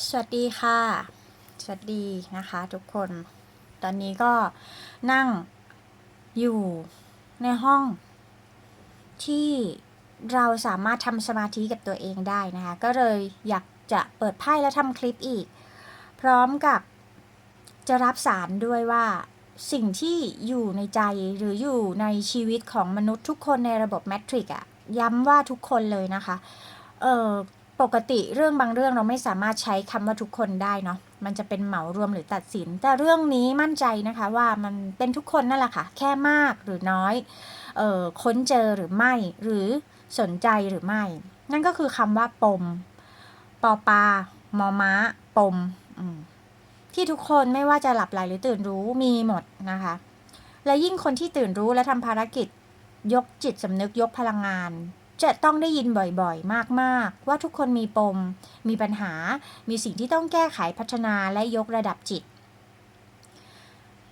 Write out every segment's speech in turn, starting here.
สวัสดีค่ะ สวัสดีนะคะทุกคน ตอนนี้ก็นั่งอยู่ในห้องที่เราสามารถทำสมาธิกับตัวเองได้นะคะ ก็เลยอยากจะเปิดไพ่และทำคลิปอีก พร้อมกับจะรับสารด้วยว่าสิ่งที่อยู่ในใจหรืออยู่ในชีวิตของมนุษย์ทุกคนในระบบแมทริกอะย้ำว่าทุกคนเลยนะคะ เออ ปกติเรื่องบางเรื่องเราไม่สามารถใช้คำว่าทุกคนได้เนาะ มันจะเป็นเหมารวมหรือตัดสิน แต่เรื่องนี้มั่นใจนะคะว่ามันเป็นทุกคนนั่นแหละค่ะ แค่มากหรือน้อย เออค้นเจอหรือไม่ หรือสนใจหรือไม่ นั่นก็คือคำว่าปม ปอปา มอม้า ปม ที่ทุกคนไม่ว่าจะหลับไหลหรือตื่นรู้มีหมดนะคะ และยิ่งคนที่ตื่นรู้และทำภารกิจ ยกจิตสำนึกยกพลังงาน จะต้องได้ยินบ่อยๆ มากๆ ว่าทุกคนมีปม มีปัญหา มีสิ่งที่ต้องแก้ไขพัฒนาและยกระดับจิต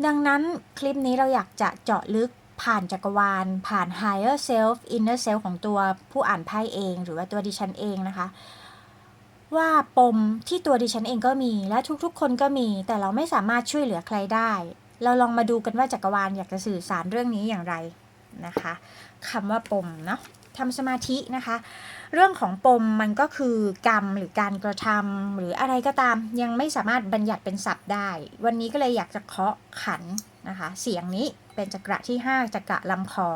ดังนั้นคลิปนี้เราอยากจะเจาะลึกผ่านจักรวาล ผ่าน higher self inner self ของตัวผู้อ่านไพ่เอง หรือว่าตัวดิฉันเองนะคะ ว่าปมที่ตัวดิฉันเองก็มี และทุกๆ คนก็มี แต่เราไม่สามารถช่วยเหลือใครได้ เราลองมาดูกันว่าจักรวาลอยากจะสื่อสารเรื่องนี้อย่างไรนะคะคำว่าปมเนาะ ทำสมาธินะคะ เรื่องของปมมันก็คือกรรมหรือการกระทำหรืออะไรก็ตามยังไม่สามารถบัญญัติเป็นศัพท์ได้ วันนี้ก็เลยอยากจะเคาะขันนะคะ เสียงนี้เป็นจักระที่ 5จักระลำคอ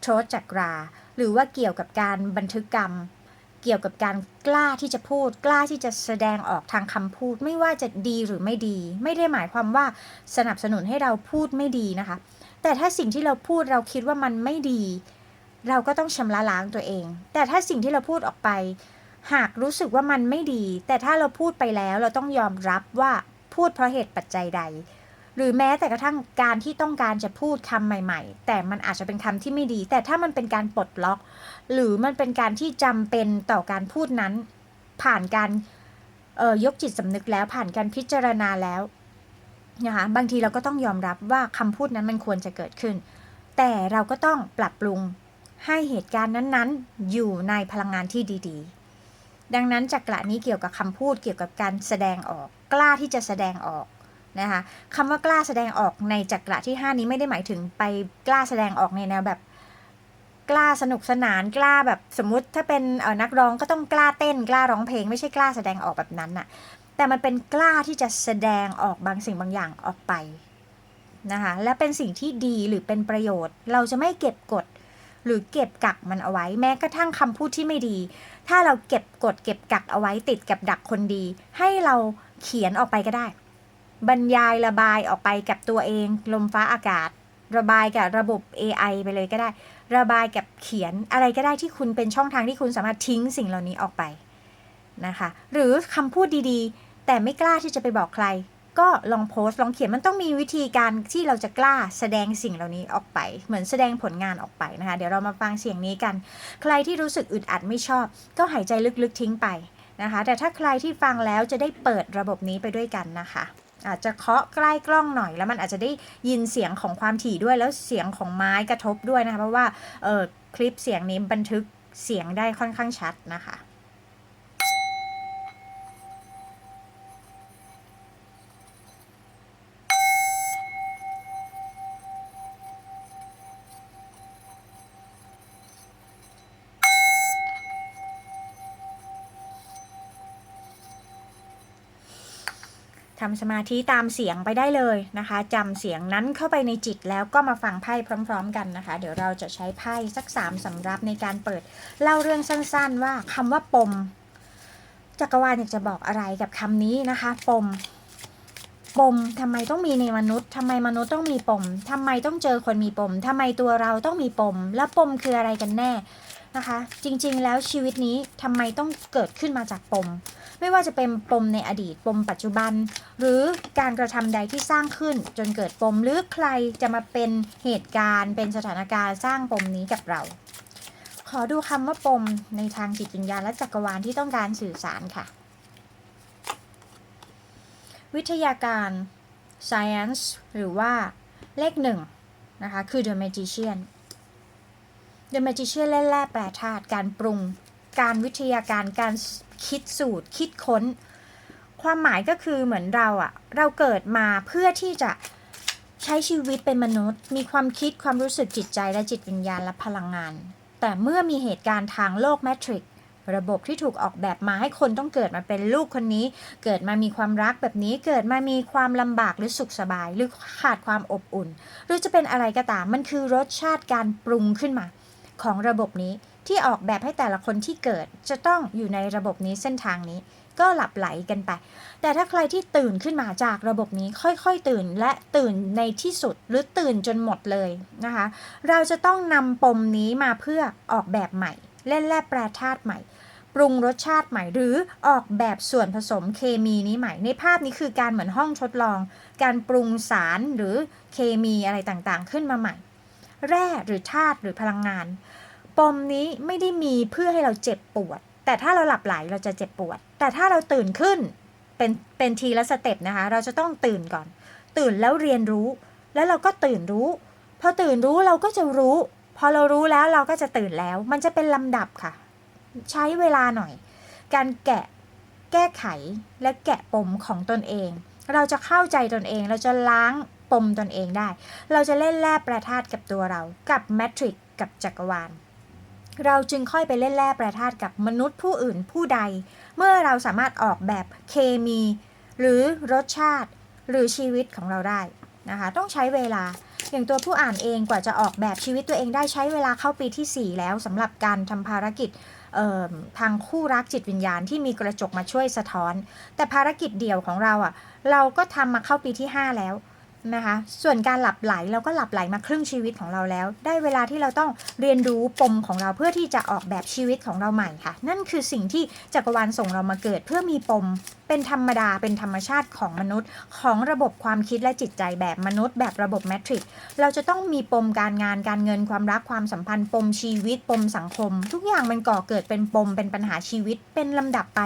โทรจักราหรือว่าเกี่ยวกับการบันทึกกรรม เกี่ยวกับการกล้าที่จะพูด กล้าที่จะแสดงออกทางคำพูด ไม่ว่าจะดีหรือไม่ดี ไม่ได้หมายความว่าสนับสนุนให้เราพูดไม่ดีนะคะ แต่ถ้าสิ่งที่เราพูดเราคิดว่ามันไม่ดี เราก็ต้องชำระล้างตัวเอง แต่ถ้าสิ่งที่เราพูดออกไป หากรู้สึกว่ามันไม่ดี แต่ถ้าเราพูดไปแล้วเราต้องยอมรับว่าพูดเพราะเหตุปัจจัยใด หรือแม้แต่กระทั่งการที่ต้องการจะพูดคำใหม่ ๆ แต่มันอาจจะเป็นคำที่ไม่ดี แต่ถ้ามันเป็นการปลดล็อก หรือมันเป็นการที่จำเป็นต่อการพูดนั้น ผ่านการออยกจิตสำนึกแล้วผ่านการพิจารณาแล้วนะคะบางทีเราก็ต้องยอมรับว่าคำพูดนั้นมันควรจะเกิดขึ้น แต่เราก็ต้องปรับปรุง ให้เหตุการณ์นั้นๆ อยู่ในพลังงานที่ดี ๆ ดังนั้นจักระนี้เกี่ยวกับคำพูดเกี่ยวกับการแสดงออก กล้าที่จะแสดงออกนะคะคำว่ากล้าแสดงออกในจักระที่ 5 นี้ไม่ได้หมายถึงไปกล้าแสดงออกในแนวแบบกล้าสนุกสนานกล้าแบบสมมติถ้าเป็นนักร้องก็ต้องกล้าเต้นกล้าร้องเพลง ไม่ใช่กล้าแสดงออกแบบนั้นน่ะแต่มันเป็นกล้าที่จะแสดงออกบางสิ่งบางอย่างออกไปนะคะและเป็นสิ่งที่ดีหรือเป็นประโยชน์ เราจะไม่เก็บกด หรือเก็บกักมันเอาไว้ แม้กระทั่งคำพูดที่ไม่ดี ถ้าเราเก็บกดเก็บกักเอาไว้ติดกับดักคนดี ให้เราเขียนออกไปก็ได้ บรรยายระบายออกไปกับตัวเอง ลมฟ้าอากาศ ระบายกับระบบ AI ไปเลยก็ได้ ระบายกับเขียนอะไรก็ได้ที่คุณเป็นช่องทางที่คุณสามารถทิ้งสิ่งเหล่านี้ออกไปนะคะ หรือคำพูดดีๆ แต่ไม่กล้าที่จะไปบอกใคร ก็ลองโพสต์ลองเขียนมันต้องมีวิธีการที่เราจะกล้าแสดงสิ่งเหล่านี้ออกไป เหมือนแสดงผลงานออกไปนะคะ เดี๋ยวเรามาฟังเสียงนี้กัน ใครที่รู้สึกอึดอัดไม่ชอบ ก็หายใจลึกๆทิ้งไปนะคะ แต่ถ้าใครที่ฟังแล้วจะได้เปิดระบบนี้ไปด้วยกันนะคะ อาจจะเคาะใกล้กล้องหน่อย แล้วมันอาจจะได้ยินเสียงของความถี่ด้วยแล้วเสียงของไม้กระทบด้วยนะคะเพราะว่าเออคลิปเสียงนี้บันทึกเสียงได้ค่อนข้างชัดนะคะ ทำสมาธิตามเสียงไปได้เลยนะคะจำเสียงนั้นเข้าไปในจิตแล้วก็มาฟังไพ่พร้อม ๆ กันนะคะ เดี๋ยวเราจะใช้ไพ่สักสามสำรับในการเปิดเล่าเรื่องสั้น ๆ ว่าคำว่าปม จักรวาลอยากจะบอกอะไรกับคำนี้นะคะ ปม ปมทำไมต้องมีในมนุษย์ทำไมมนุษย์ต้องมีปมทำไมต้องเจอคนมีปมทำไมตัวเราต้องมีปม แล้วปมคืออะไรกันแน่ นะคะ จริงๆแล้วชีวิตนี้ทำไมต้องเกิดขึ้นมาจากปม ไม่ว่าจะเป็นปมในอดีตปมปัจจุบัน หรือการกระทำใดที่สร้างขึ้น จนเกิดปมหรือใครจะมาเป็นเหตุการณ์ เป็นสถานการณ์สร้างปมนี้กับเรา ขอดูคำว่าปมในทางจิตวิญญาณและจักรวาลที่ต้องการสื่อสารค่ะ วิทยาการ science หรือว่าเลขหนึ่งนะคะ คือ the magician the magician เล่นแร่แปรธาตุการปรุง การวิทยาการการคิดสูตร คิดค้น ความหมายก็คือเหมือนเราอะเราเกิดมาเพื่อที่จะใช้ชีวิตเป็นมนุษย์ มีความคิดความรู้สึกจิตใจและจิตวิญญาณและพลังงาน แต่เมื่อมีเหตุการณ์ทางโลกแมทริกระบบที่ถูกออกแบบมาให้คนต้องเกิดมาเป็นลูกคนนี้ เกิดมามีความรักแบบนี้ เกิดมามีความลำบากหรือสุขสบาย หรือขาดความอบอุ่น หรือจะเป็นอะไรก็ตาม มันคือรสชาติการปรุงขึ้นมา ของระบบนี้ที่ออกแบบให้แต่ละคนที่เกิด จะต้องอยู่ในระบบนี้เส้นทางนี้ ก็หลับไหลกันไป แต่ถ้าใครที่ตื่นขึ้นมาจากระบบนี้ค่อยๆตื่นและตื่นในที่สุดหรือตื่นจนหมดเลยนะคะ เราจะต้องนำปมนี้มาเพื่อออกแบบใหม่ เล่นแร่แปรธาตุใหม่ ปรุงรสชาติใหม่ หรือออกแบบส่วนผสมเคมีนี้ใหม่ ในภาพนี้คือการเหมือนห้องทดลอง การปรุงสารหรือเคมีอะไรต่างๆ ขึ้นมาใหม่ แร่หรือธาตุหรือพลังงาน ปมนี้ไม่ได้มีเพื่อให้เราเจ็บปวด แต่ถ้าเราหลับไหลเราจะเจ็บปวด แต่ถ้าเราตื่นขึ้นเป็นเป็นทีละสเต็ปนะคะ เราจะต้องตื่นก่อน ตื่นแล้วเรียนรู้ แล้วเราก็ตื่นรู้ พอตื่นรู้เราก็จะรู้ พอเรารู้แล้วเราก็จะตื่นแล้ว มันจะเป็นลำดับค่ะ ใช้เวลาหน่อย การแกะแก้ไขและแกะปมของตนเอง เราจะเข้าใจตนเอง เราจะล้างปมตนเองได้ เราจะเล่นแร่แปรธาตุกับตัวเรา กับแมทริกกับจักรวาล เราจึงค่อยไปเล่นแร่แปรธาตุกับมนุษย์ผู้อื่นผู้ใด เมื่อเราสามารถออกแบบเคมี หรือรสชาติ หรือชีวิตของเราได้นะคะ ต้องใช้เวลาอย่างตัวผู้อ่านเองกว่าจะออกแบบชีวิตตัวเองได้ใช้เวลาเข้าปีที่ 4 แล้วสำหรับการทำภารกิจทางคู่รักจิตวิญญาณที่มีกระจกมาช่วยสะท้อน แต่ภารกิจเดี่ยวของเราอะ่ะเราก็ทำมาเข้าปีที่ 5 แล้ว นะคะ ส่วนการหลับไหลเราก็หลับไหลมาครึ่งชีวิตของเราแล้ว ได้เวลาที่เราต้องเรียนรู้ปมของเราเพื่อที่จะออกแบบชีวิตของเราใหม่ค่ะ นั่นคือสิ่งที่จักรวาลส่งเรามาเกิด เพื่อมีปมเป็นธรรมดาเป็นธรรมชาติของมนุษย์ ของระบบความคิดและจิตใจแบบมนุษย์ แบบระบบแมทริกเราจะต้องมีปมการงานการเงินความรักความสัมพันธ์ ปมชีวิต ปมสังคม ทุกอย่างมันก่อเกิดเป็นปมเป็นปัญหาชีวิตเป็นลำดับไป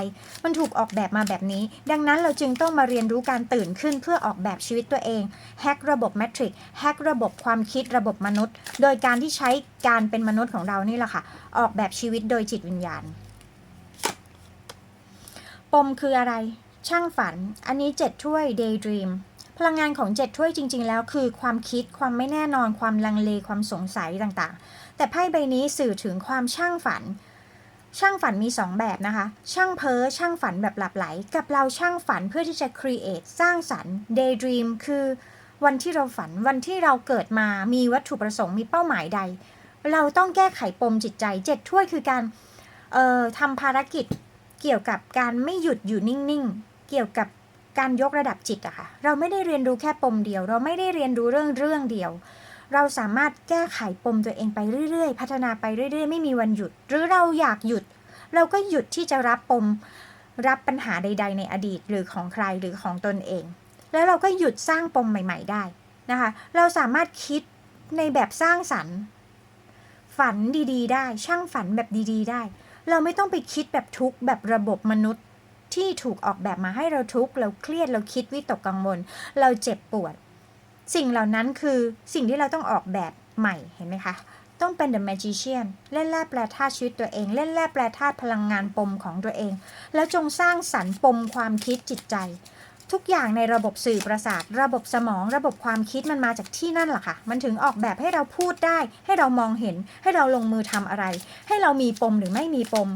มันถูกออกแบบมาแบบนี้ ดังนั้นเราจึงต้องมาเรียนรู้การตื่นขึ้นเพื่อออกแบบชีวิตตัวเองแฮกระบบแมทริกแฮกระบบความคิดระบบมนุษย์ โดยการที่ใช้การเป็นมนุษย์ของเรานี่แหละค่ะ ออกแบบชีวิตโดยจิตวิญญาณ ปมคืออะไร ช่างฝัน อันนี้เจ็ดถ้วย daydream พลังงานของเจ็ดถ้วยจริง ๆ แล้วคือความคิดความไม่แน่นอนความลังเลความสงสัยต่างๆ แต่ไพ่ใบนี้สื่อถึงความช่างฝัน ช่างฝันมี 2 แบบนะคะ ช่างเพ้อช่างฝันแบบหลับไหล กับเราช่างฝันเพื่อที่จะ create สร้างสรรค์ daydream คือ วันที่เราฝันวันที่เราเกิดมามีวัตถุประสงค์มีเป้าหมายใด เราต้องแก้ไขปมจิตใจเจ็ดถ้วยคือการเอ่อทำภารกิจเกี่ยวกับการไม่หยุดอยู่นิ่งๆ เกี่ยวกับการยกระดับจิตอะค่ะ เราไม่ได้เรียนรู้แค่ปมเดียว เราไม่ได้เรียนรู้เรื่องเรื่องเดียว เราสามารถแก้ไขปมตัวเองไปเรื่อยๆ พัฒนาไปเรื่อยๆ ไม่มีวันหยุด หรือเราอยากหยุด เราก็หยุดที่จะรับปม รับปัญหาใด ๆ ในอดีตหรือของใครหรือของตนเอง แล้วเราก็หยุดสร้างปมใหม่ ๆ ได้นะคะ เราสามารถคิดในแบบสร้างสรรค์ฝันดีๆ ได้ ช่างฝันแบบดีๆ ได้ เราไม่ต้องไปคิดแบบทุกข์แบบระบบมนุษย์ที่ถูกออกแบบมาให้เราทุกข์เราเครียดเราคิดวิตกกังวล เราเจ็บปวด สิ่งเหล่านั้นคือสิ่งที่เราต้องออกแบบใหม่เห็นไหมคะ ต้องเป็น the magician เล่นแร่แปลธาตุชีวิตตัวเอง เล่นแร่แปลธาตุพลังงานปมของตัวเอง แล้วจงสร้างสรรค์ปมความคิดจิตใจ ทุกอย่างในระบบสื่อประสาท ระบบสมอง ระบบความคิดมันมาจากที่นั่นแหละค่ะ มันถึงออกแบบให้เราพูดได้ ให้เรามองเห็น ให้เราลงมือทำอะไร ให้เรามีปมหรือไม่มีปม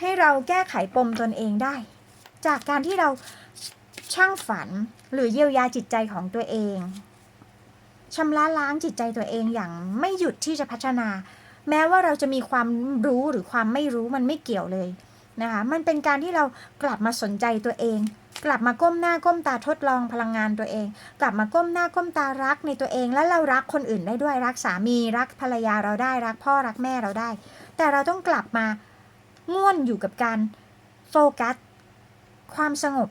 ให้เราแก้ไขปมตนเองได้ จากการที่เราช่างฝันหรือเยียวยาจิตใจของตัวเองชำระล้างจิตใจตัวเองอย่างไม่หยุดที่จะพัฒนา แม้ว่าเราจะมีความรู้หรือความไม่รู้มันไม่เกี่ยวเลยนะคะ มันเป็นการที่เรากลับมาสนใจตัวเอง กลับมาก้มหน้าก้มตาทดลองพลังงานตัวเอง กลับมาก้มหน้าก้มตารักในตัวเอง แล้วเรารักคนอื่นได้ด้วยรักสามีรักภรรยาเราได้รักพ่อรักแม่เราได้ แต่เราต้องกลับมาง่วนอยู่กับการโฟกัส ความสงบ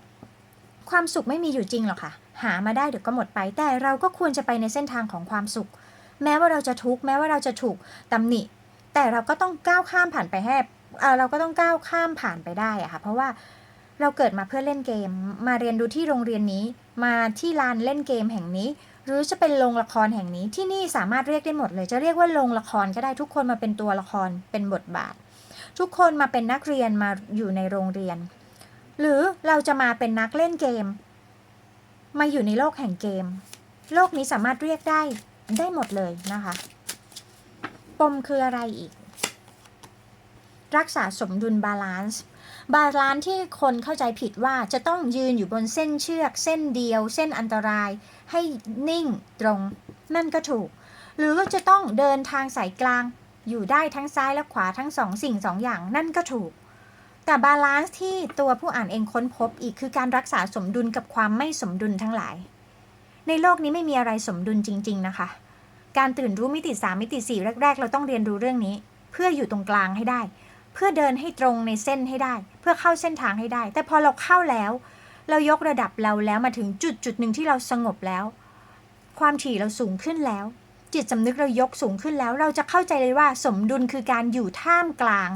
ความสุขไม่มีอยู่จริงหรอกค่ะ หามาได้เดี๋ยวก็หมดไป แต่เราก็ควรจะไปในเส้นทางของความสุข แม้ว่าเราจะทุกข์แม้ว่าเราจะถูกตำหนิ แต่เราก็ต้องก้าวข้ามผ่านไปให้เอ่อเราก็ต้องก้าวข้ามผ่านไปได้อะค่ะ เพราะว่า เราเกิดมาเพื่อเล่นเกม มาเรียนรู้ที่โรงเรียนนี้ มาที่ลานเล่นเกมแห่งนี้ หรือจะเป็นโรงละครแห่งนี้ที่นี่สามารถเรียกได้หมดเลย จะเรียกว่าโรงละครก็ได้ทุกคนมาเป็นตัวละครเป็นบทบาท ทุกคนมาเป็นนักเรียนมาอยู่ในโรงเรียน หรือเราจะมาเป็นนักเล่นเกม มาอยู่ในโลกแห่งเกม โลกนี้สามารถเรียกได้ได้หมดเลยนะคะปมคืออะไรอีก รักษาสมดุลบาลานซ์ บาลานซ์ที่คนเข้าใจผิดว่าจะต้องยืนอยู่บนเส้นเชือกเส้นเดียว เส้นอันตราย ให้นิ่งตรงนั่นก็ถูก หรือจะต้องเดินทางสายกลาง อยู่ได้ทั้งซ้ายและขวาทั้งสองสิ่งสองอย่างนั่นก็ถูก แต่บาลานซ์ที่ตัวผู้อ่านเองค้นพบอีกคือการรักษาสมดุลกับความไม่สมดุลทั้งหลาย ในโลกนี้ไม่มีอะไรสมดุลจริง ๆ นะคะ การตื่นรู้มิติสามมิติสี่แรก ๆ เราต้องเรียนรู้เรื่องนี้ เพื่ออยู่ตรงกลางให้ได้ เพื่อเดินให้ตรงในเส้นให้ได้ เพื่อเข้าเส้นทางให้ได้ แต่พอเราเข้าแล้ว เรายกระดับเราแล้วมาถึงจุดจุดหนึ่งที่เราสงบแล้ว ความถี่เราสูงขึ้นแล้ว จิตสำนึกเรายกสูงขึ้นแล้ว เราจะเข้าใจเลยว่าสมดุลคือการอยู่ท่ามกลาง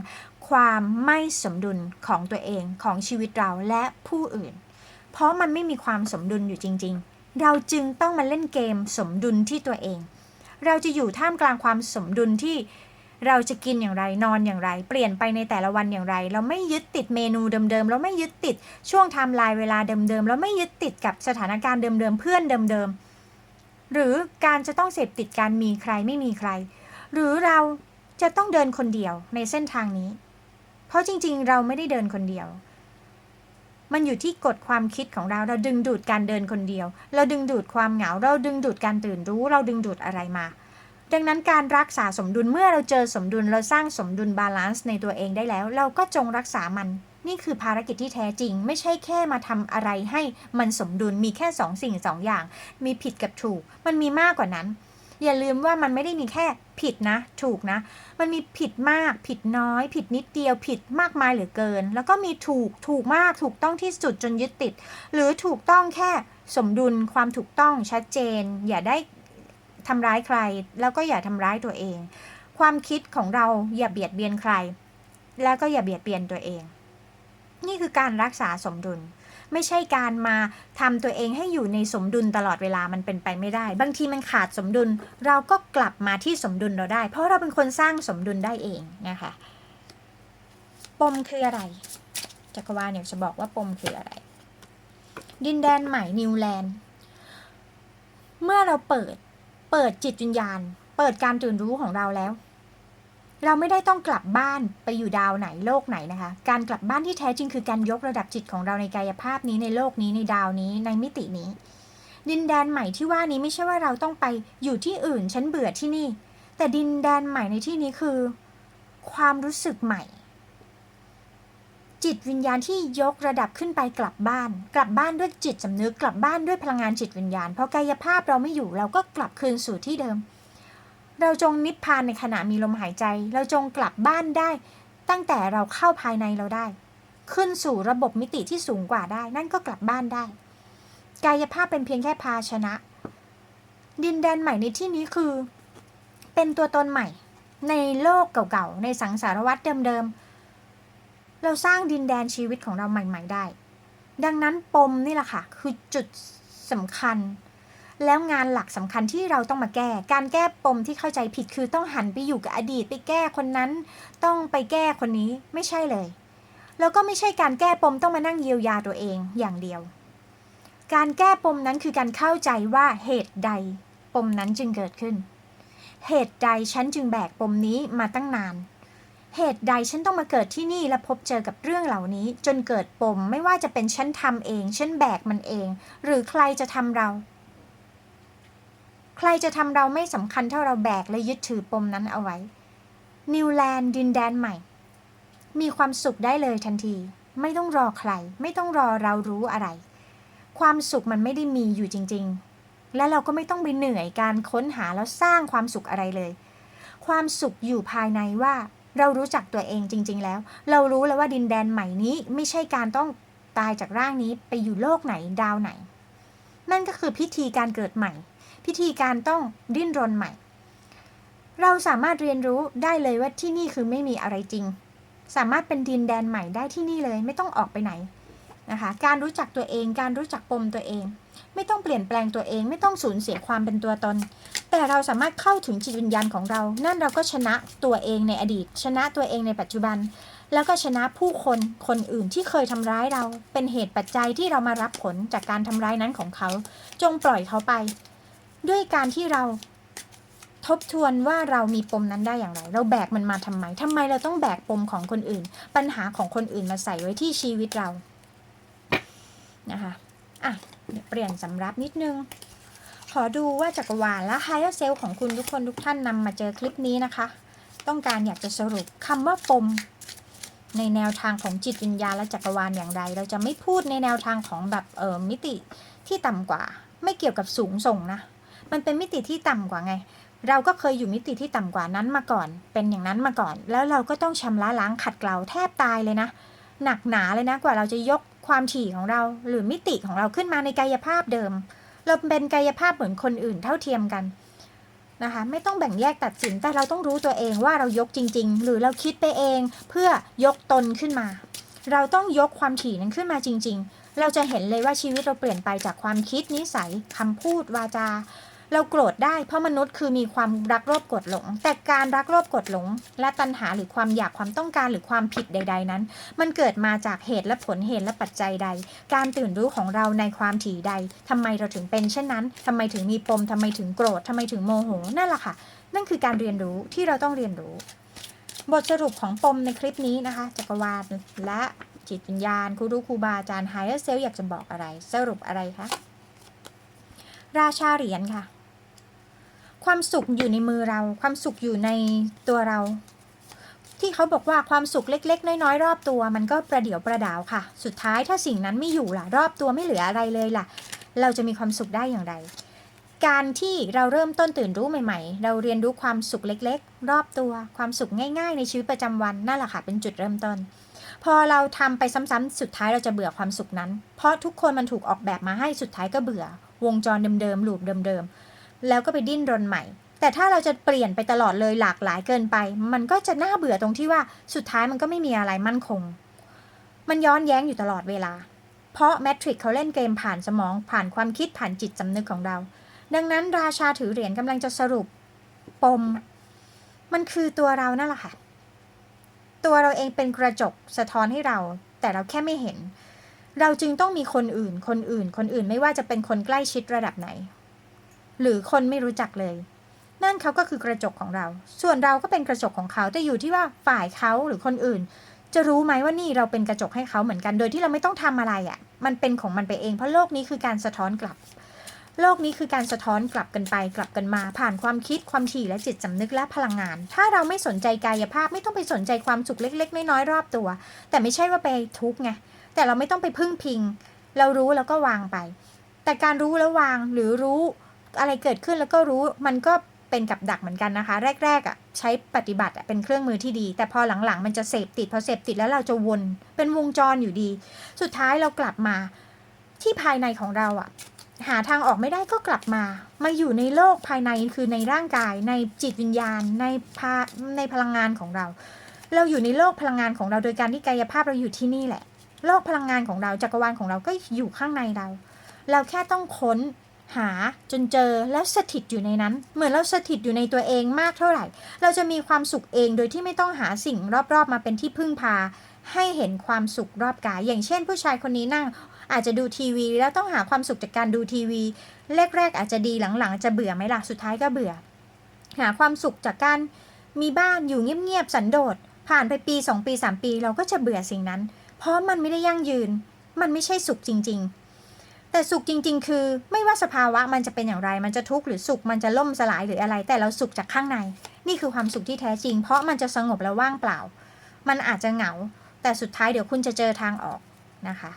ความไม่สมดุลของตัวเองของชีวิตเราและผู้อื่น เพราะมันไม่มีความสมดุลอยู่จริง ๆ เราจึงต้องมาเล่นเกมสมดุลที่ตัวเอง เราจะอยู่ท่ามกลางความสมดุลที่ เราจะกินอย่างไรนอนอย่างไร เปลี่ยนไปในแต่ละวันอย่างไร เราไม่ยึดติดเมนูเดิมๆเราไม่ยึดติดช่วงไทม์ไลน์เวลาเดิมๆเราไม่ยึดติดกับสถานการณ์เดิมๆเพื่อนเดิมๆหรือการจะต้องเสพติดการมีใครไม่มีใคร หรือเราจะต้องเดินคนเดียวในเส้นทางนี้ เพราะจริงๆ เราไม่ได้เดินคนเดียว มันอยู่ที่กฎความคิดของเราเราดึงดูดการเดินคนเดียว เราดึงดูดความเหงา เราดึงดูดการตื่นรู้ เราดึงดูดอะไรมา ดังนั้นการรักษาสมดุลเมื่อเราเจอสมดุลเราสร้างสมดุลบาลานซ์ในตัวเองได้แล้ว เราก็จงรักษามัน นี่คือภารกิจที่แท้จริง ไม่ใช่แค่มาทำอะไรให้มันสมดุลมีแค่สองสิ่งสองอย่าง มีผิดกับถูก มันมีมากกว่านั้น อย่าลืมว่ามันไม่ได้มีแค่ผิดนะ ถูกนะ มันมีผิดมาก ผิดน้อย ผิดนิดเดียว ผิดมากมายเหลือเกิน แล้วก็มีถูกถูกมากถูกต้องที่สุดจนยึดติด หรือถูกต้องแค่สมดุลความถูกต้องชัดเจน อย่าได้ ทำร้ายใคร แล้วก็อย่าทำร้ายตัวเอง ความคิดของเราอย่าเบียดเบียนใคร แล้วก็อย่าเบียดเบียนตัวเอง นี่คือการรักษาสมดุล ไม่ใช่การมาทำตัวเองให้อยู่ในสมดุลตลอดเวลามันเป็นไปไม่ได้ บางทีมันขาดสมดุล เราก็กลับมาที่สมดุลเราได้ เพราะเราเป็นคนสร้างสมดุลได้เองนะคะปมคืออะไร จักรวาลอยากจะบอกว่าปมคืออะไร ดินแดนใหม่นิวแลนด์ เมื่อเราเปิด เปิดจิตวิญญาณ เปิดการตื่นรู้ของเราแล้ว เราไม่ได้ต้องกลับบ้านไปอยู่ดาวไหนโลกไหนนะคะ การกลับบ้านที่แท้จริงคือการยกระดับจิตของเราในกายภาพนี้ในโลกนี้ในดาวนี้ในมิตินี้ ดินแดนใหม่ที่ว่านี้ไม่ใช่ว่าเราต้องไปอยู่ที่อื่นฉันเบื่อที่นี่ แต่ดินแดนใหม่ในที่นี้คือ ความรู้สึกใหม่ จิตวิญญาณที่ยกระดับขึ้นไปกลับบ้าน กลับบ้านด้วยจิตสำนึกกลับบ้านด้วยพลังงานจิตวิญญาณพอกายภาพเราไม่อยู่เราก็กลับคืนสู่ที่เดิม เราจงนิพพานในขณะมีลมหายใจ เราจงกลับบ้านได้ ตั้งแต่เราเข้าภายในเราได้ ขึ้นสู่ระบบมิติที่สูงกว่าได้ นั่นก็กลับบ้านได้ กายภาพเป็นเพียงแค่ภาชนะ ดินแดนใหม่ในที่นี้คือ เป็นตัวตนใหม่ ในโลกเก่าๆในสังสารวัตรเดิมๆ เราสร้างดินแดนชีวิตของเราใหม่ ๆ ได้ ดังนั้นปมนี่แหละค่ะ คือจุดสำคัญ แล้วงานหลักสำคัญที่เราต้องมาแก้ การแก้ปมที่เข้าใจผิดคือต้องหันไปอยู่กับอดีตไปแก้คนนั้น ต้องไปแก้คนนี้ไม่ใช่เลย แล้วก็ไม่ใช่การแก้ปมต้องมานั่งเยียวยาตัวเองอย่างเดียว การแก้ปมนั้นคือการเข้าใจว่าเหตุใดปมนั้นจึงเกิดขึ้น เหตุใดฉันจึงแบกปมนี้มาตั้งนาน เหตุใดฉันต้องมาเกิดที่นี่และพบเจอกับเรื่องเหล่านี้ จนเกิดปมไม่ว่าจะเป็นฉันทำเองฉันแบกมันเอง หรือใครจะทำเรา ใครจะทำเราไม่สำคัญเท่าเราแบกและยึดถือปมนั้นเอาไว้ นิวแลนด์ดินแดนใหม่ มีความสุขได้เลยทันที ไม่ต้องรอใคร ไม่ต้องรอเรารู้อะไร ความสุขมันไม่ได้มีอยู่จริง ๆ และเราก็ไม่ต้องไปเหนื่อยการค้นหาแล้วสร้างความสุขอะไรเลย ความสุขอยู่ภายในว่า เรารู้จักตัวเองจริง ๆ แล้ว เรารู้แล้วว่าดินแดนใหม่นี้ไม่ใช่การต้องตายจากร่างนี้ไปอยู่โลกไหนดาวไหน นั่นก็คือพิธีการเกิดใหม่ พิธีการต้องดิ้นรนใหม่ เราสามารถเรียนรู้ได้เลยว่าที่นี่คือไม่มีอะไรจริง สามารถเป็นดินแดนใหม่ได้ที่นี่เลยไม่ต้องออกไปไหนนะคะ การรู้จักตัวเอง การรู้จักปมตัวเอง ไม่ต้องเปลี่ยนแปลงตัวเอง ไม่ต้องสูญเสียความเป็นตัวตน แต่เราสามารถเข้าถึงจิตวิญญาณของเรา นั่นเราก็ชนะตัวเองในอดีต ชนะตัวเองในปัจจุบัน แล้วก็ชนะผู้คนคนอื่นที่เคยทำร้ายเรา เป็นเหตุปัจจัยที่เรามารับผลจากการทำร้ายนั้นของเขา จงปล่อยเขาไป ด้วยการที่เราทบทวนว่าเรามีปมนั้นได้อย่างไร เราแบกมันมาทำไมทำไมเราต้องแบกปมของคนอื่น ปัญหาของคนอื่นมาใส่ไว้ที่ชีวิตเรา นะคะ อะ เปลี่ยนสำรับนิดนึง ขอดูว่าจักรวาลและ Higher Self ของคุณทุกคนทุกท่านนำมาเจอคลิปนี้นะคะ ต้องการอยากจะสรุปคำว่าปม ในแนวทางของจิตวิญญาณและจักรวาลอย่างไร เราจะไม่พูดในแนวทางของแบบเออมิติที่ต่ำกว่า ไม่เกี่ยวกับสูงส่งนะ มันเป็นมิติที่ต่ำกว่าไง เราก็เคยอยู่มิติที่ต่ำกว่านั้นมาก่อน เป็นอย่างนั้นมาก่อน แล้วเราก็ต้องชำระล้างขัดเกลาแทบตายเลยนะ หนักหนาเลยนะกว่าเราจะยก ความถี่ของเราหรือมิติของเราขึ้นมาในกายภาพเดิม เราเป็นกายภาพเหมือนคนอื่นเท่าเทียมกันนะคะ ไม่ต้องแบ่งแยกตัดสินแต่เราต้องรู้ตัวเองว่าเรายกจริง ๆ หรือเราคิดไปเองเพื่อยกตนขึ้นมา เราต้องยกความถี่นั้นขึ้นมาจริง ๆ เราจะเห็นเลยว่าชีวิตเราเปลี่ยนไปจากความคิดนิสัยคำพูดวาจา เราโกรธได้เพราะมนุษย์คือมีความรักโลภกดหลง แต่การรักโลภกดหลง และตัณหาหรือความอยากความต้องการหรือความผิดใด ๆ นั้น มันเกิดมาจากเหตุและผลเหตุและปัจจัยใด การตื่นรู้ของเราในความถี่ใดทำไมเราถึงเป็นเช่นนั้นทำไมถึงมีปมทำไมถึงโกรธทำไมถึงโมโหนั่นแหละค่ะ นั่นคือการเรียนรู้ที่เราต้องเรียนรู้ บทสรุปของปมในคลิปนี้นะคะจักรวาลและจิตวิญญาณครูรู้ครูบาอาจารย์ไฮเออร์เซลอยากจะบอกอะไร สรุปอะไรคะราชาเหรียญค่ะ ความสุขอยู่ในมือเรา ความสุขอยู่ในตัวเรา ที่เขาบอกว่าความสุขเล็ก ๆ น้อย ๆ รอบตัว มันก็ประเดี๋ยวประดาวค่ะ สุดท้ายถ้าสิ่งนั้นไม่อยู่ล่ะ รอบตัวไม่เหลืออะไรเลยล่ะ เราจะมีความสุขได้อย่างไร การที่เราเริ่มต้นตื่นรู้ใหม่ ๆ เราเรียนรู้ความสุขเล็ก ๆ รอบตัว ความสุขง่าย ๆ ในชีวิตประจำวันนั่นแหละค่ะ เป็นจุดเริ่มต้น พอเราทำไปซ้ำๆสุดท้ายเราจะเบื่อความสุขนั้น เพราะทุกคนมันถูกออกแบบมาให้สุดท้ายก็เบื่อ วงจรเดิมๆลูปเดิมๆ แล้วก็ไปดิ้นรนใหม่ แต่ถ้าเราจะเปลี่ยนไปตลอดเลยหลากหลายเกินไป มันก็จะน่าเบื่อตรงที่ว่าสุดท้ายมันก็ไม่มีอะไรมั่นคง มันย้อนแย้งอยู่ตลอดเวลา เพราะแมทริกเขาเล่นเกมผ่านสมองผ่านความคิดผ่านจิตสำนึกของเรา ดังนั้นราชาถือเหรียญกำลังจะสรุปปม มันคือตัวเรานั่นแหละค่ะ ตัวเราเองเป็นกระจกสะท้อนให้เรา แต่เราแค่ไม่เห็น เราจึงต้องมีคนอื่น คนอื่น คนอื่นไม่ว่าจะเป็นคนใกล้ชิดระดับไหน หรือคนไม่รู้จักเลย นั่นเขาก็คือกระจกของเรา ส่วนเราก็เป็นกระจกของเขาแต่อยู่ที่ว่าฝ่ายเขาหรือคนอื่น จะรู้ไหมว่านี่เราเป็นกระจกให้เขาเหมือนกัน โดยที่เราไม่ต้องทำอะไรอะ่ะ มันเป็นของมันไปเองเพราะโลกนี้คือการสะท้อนกลับ โลกนี้คือการสะท้อนกลับกันไป กลับกันมา ผ่านความคิดความถี่และจิตสำนึกและพลังงาน ถ้าเราไม่สนใจกายภาพไม่ต้องไปสนใจความสุขเล็ก ๆ น้อยๆรอบตัว แต่ไม่ใช่ว่าไปทุกไงแต่เราไม่ต้องไปพึ่งพิง เรารู้แล้วก็วางไป แต่การรู้แล้ววางหรือรู้ อะไรเกิดขึ้นแล้วก็รู้มันก็เป็นกับดักเหมือนกันนะคะ แรกๆอะ่ะใช้ปฏิบัติอะเป็นเครื่องมือที่ดี แต่พอหลังๆ มันจะเสพติดพอเสพติดแล้วเราจะวนเป็นวงจรอยู่ดี สุดท้ายเรากลับมาที่ภายในของเราอะ่ะหาทางออกไม่ได้ก็กลับมา มาอยู่ในโลกภายในคือในร่างกาย ในจิตวิญญาณ ในพาในพลังงานของเรา เราอยู่ในโลกพลังงานของเราโดยการที่กายภาพเราอยู่ที่นี่แหละ โลกพลังงานของเราจักรวาลของเราก็อยู่ข้างในเรา เราแค่ต้องค้น หาจนเจอแล้วสถิตอยู่ในนั้น เหมือนเราสถิตอยู่ในตัวเองมากเท่าไหร่ เราจะมีความสุขเองโดยที่ไม่ต้องหาสิ่งรอบๆ มาเป็นที่พึ่งพา ให้เห็นความสุขรอบกาย อย่างเช่น ผู้ชายคนนี้นั่ง อาจจะดูทีวี แล้วต้องหาความสุขจากการดูทีวีแรกๆอาจจะดีหลังๆ จะเบื่อไหมล่ะสุดท้ายก็เบื่อ หาความสุขจากการมีบ้านอยู่เงียบๆสันโดษผ่านไปปี 2 ปี 3 ปี เราก็จะเบื่อสิ่งนั้น เพราะมันไม่ได้ยั่งยืน มันไม่ใช่สุขจริง ๆ แต่สุขจริง ๆ คือไม่ว่าสภาวะมันจะเป็นอย่างไร มันจะทุกข์หรือสุขมันจะล่มสลายหรืออะไร แต่เราสุขจากข้างใน นี่คือความสุขที่แท้จริง เพราะมันจะสงบและว่างเปล่า มันอาจจะเหงา แต่สุดท้ายเดี๋ยวคุณจะเจอทางออกนะคะ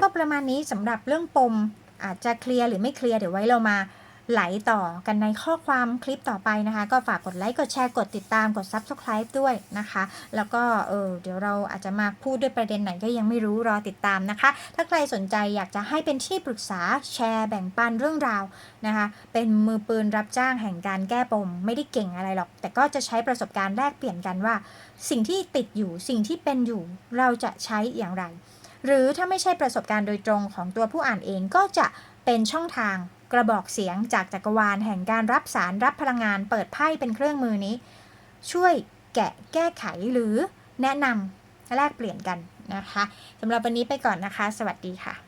ก็ประมาณนี้สำหรับเรื่องปมอาจจะเคลียร์หรือไม่เคลียร์เดี๋ยวไว้เรามา ไหลต่อกันในข้อความคลิปต่อไปนะคะ ก็ฝากกดไลค์ กดแชร์ กดติดตาม กด Subscribe ด้วยนะคะ แล้วก็เออเดี๋ยวเราอาจจะมาพูดด้วยประเด็นไหนก็ยังไม่รู้รอติดตามนะคะ ถ้าใครสนใจอยากจะให้เป็นที่ปรึกษาแชร์แบ่งปันเรื่องราวนะคะ เป็นมือปืนรับจ้างแห่งการแก้ปม ไม่ได้เก่งอะไรหรอก แต่ก็จะใช้ประสบการณ์แลกเปลี่ยนกันว่า สิ่งที่ติดอยู่สิ่งที่เป็นอยู่เราจะใช้อย่างไร หรือถ้าไม่ใช่ประสบการณ์โดยตรงของตัวผู้อ่านเองก็จะเป็นช่องทาง กระบอกเสียงจากจักรวาลแห่งการรับสารรับพลังงานเปิดไพ่เป็นเครื่องมือนี้ ช่วยแกะแก้ไขหรือแนะนำแลกเปลี่ยนกันนะคะสำหรับวันนี้ไปก่อนนะคะ สวัสดีค่ะ